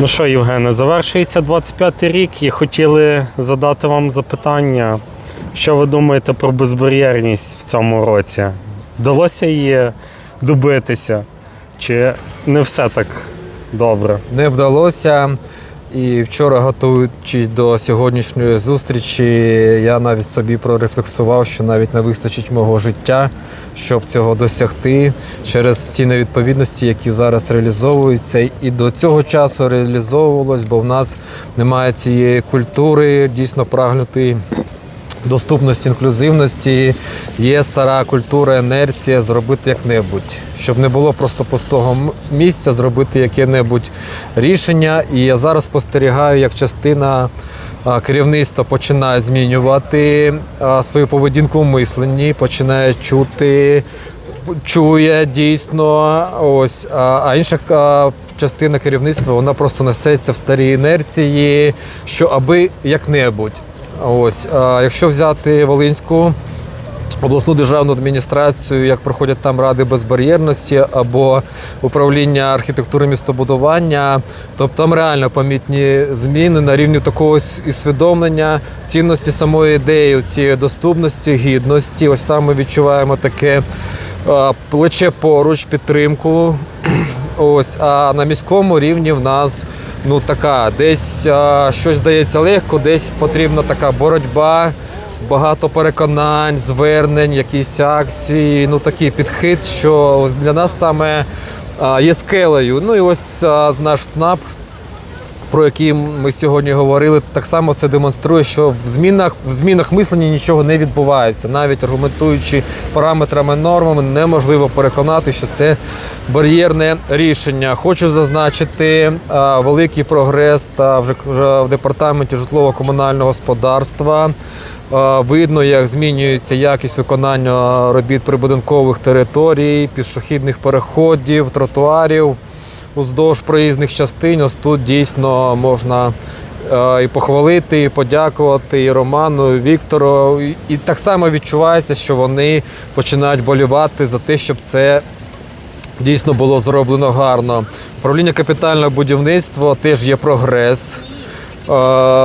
Ну що, Євгене, завершується 25-й рік і хотіли задати вам запитання, що ви думаєте про безбар'єрність в цьому році? Вдалося її добитися? Чи не все так добре? Не вдалося. І вчора, готуючись до сьогоднішньої зустрічі, я навіть собі прорефлексував, що навіть не вистачить мого життя, щоб цього досягти через ті невідповідності, які зараз реалізовуються. І до цього часу реалізовувалось, бо в нас немає цієї культури дійсно прагнути доступності, інклюзивності, є стара культура, інерція зробити як-небудь, щоб не було просто пустого місця, зробити яке-небудь рішення. І я зараз спостерігаю, як частина керівництва починає змінювати свою поведінку в мисленні, починає чути. Чує дійсно, ось а, інша частина керівництва вона просто несеться в старій інерції, що аби як-небудь. Ось, а якщо взяти Волинську обласну державну адміністрацію, як проходять там ради безбар'єрності або управління архітектури містобудування, то там реально помітні зміни на рівні такого усвідомлення цінності самої ідеї, цієї доступності, гідності. Ось там ми відчуваємо таке плече поруч, підтримку. Ось, а на міському рівні в нас ну така, десь а, щось здається легко, десь потрібна така боротьба, багато переконань, звернень, якісь акції. Ну такий підхід, що для нас саме а, є скелею. Ну і ось а, наш СНАП про які ми сьогодні говорили, так само це демонструє, що в змінах в змінах мислення нічого не відбувається. Навіть аргументуючи параметрами нормами, неможливо переконати, що це бар'єрне рішення. Хочу зазначити а, великий прогрес та вже, вже в департаменті житлово-комунального господарства. Видно, як змінюється якість виконання робіт прибудинкових територій, пішохідних переходів, тротуарів уздовж проїзних частин. Ось тут дійсно можна е, і похвалити, і подякувати і Роману, і Віктору. І, так само відчувається, що вони починають болівати за те, щоб це дійсно було зроблено гарно. Управління капітального будівництва теж є прогрес.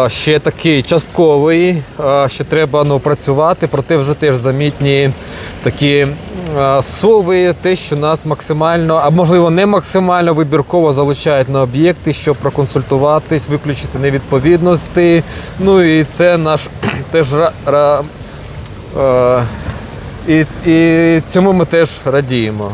Ще такий частковий, ще треба ну, працювати, проте вже теж замітні такі суви, те, що нас максимально, а можливо не максимально вибірково залучають на об'єкти, щоб проконсультуватись, виключити невідповідності. Ну і це наш теж і, і цьому ми теж радіємо.